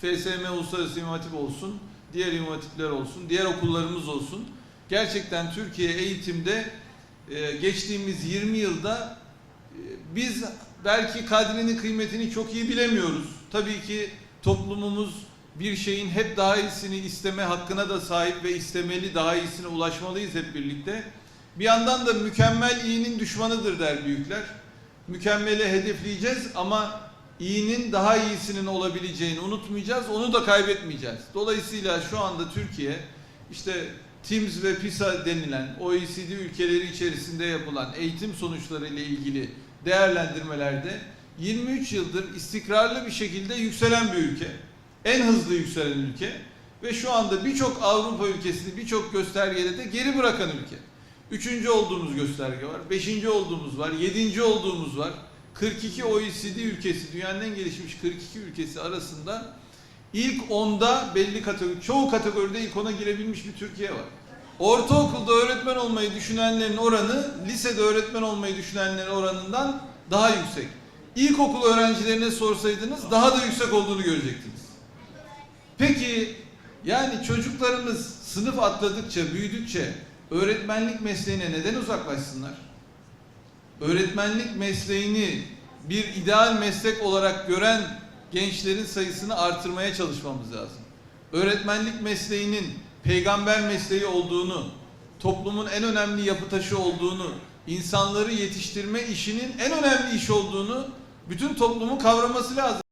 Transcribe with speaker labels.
Speaker 1: FSM Uluslararası İmam olsun, diğer imam olsun, diğer okullarımız olsun. Gerçekten Türkiye eğitimde e, geçtiğimiz 20 yılda e, biz belki kadrinin kıymetini çok iyi bilemiyoruz. Tabii ki toplumumuz bir şeyin hep daha iyisini isteme hakkına da sahip ve istemeli, daha iyisine ulaşmalıyız hep birlikte. Bir yandan da mükemmel iyinin düşmanıdır der büyükler. Mükemmeli hedefleyeceğiz ama iyinin daha iyisinin olabileceğini unutmayacağız, onu da kaybetmeyeceğiz. Dolayısıyla şu anda Türkiye işte TIMSS ve PISA denilen OECD ülkeleri içerisinde yapılan eğitim sonuçları ile ilgili değerlendirmelerde 23 yıldır istikrarlı bir şekilde yükselen bir ülke. En hızlı yükselen ülke ve şu anda birçok Avrupa ülkesini birçok göstergede de geri bırakan ülke. Üçüncü olduğumuz gösterge var, beşinci olduğumuz var, yedinci olduğumuz var. 42 OECD ülkesi, dünyanın en gelişmiş 42 ülkesi arasında ilk onda belli kategori, çoğu kategoride ilk ona girebilmiş bir Türkiye var. Ortaokulda öğretmen olmayı düşünenlerin oranı, lisede öğretmen olmayı düşünenlerin oranından daha yüksek. İlkokul öğrencilerine sorsaydınız daha da yüksek olduğunu görecektiniz. Peki yani çocuklarımız sınıf atladıkça, büyüdükçe öğretmenlik mesleğine neden uzaklaşsınlar? Öğretmenlik mesleğini bir ideal meslek olarak gören gençlerin sayısını artırmaya çalışmamız lazım. Öğretmenlik mesleğinin peygamber mesleği olduğunu, toplumun en önemli yapı taşı olduğunu, insanları yetiştirme işinin en önemli iş olduğunu bütün toplumun kavraması lazım.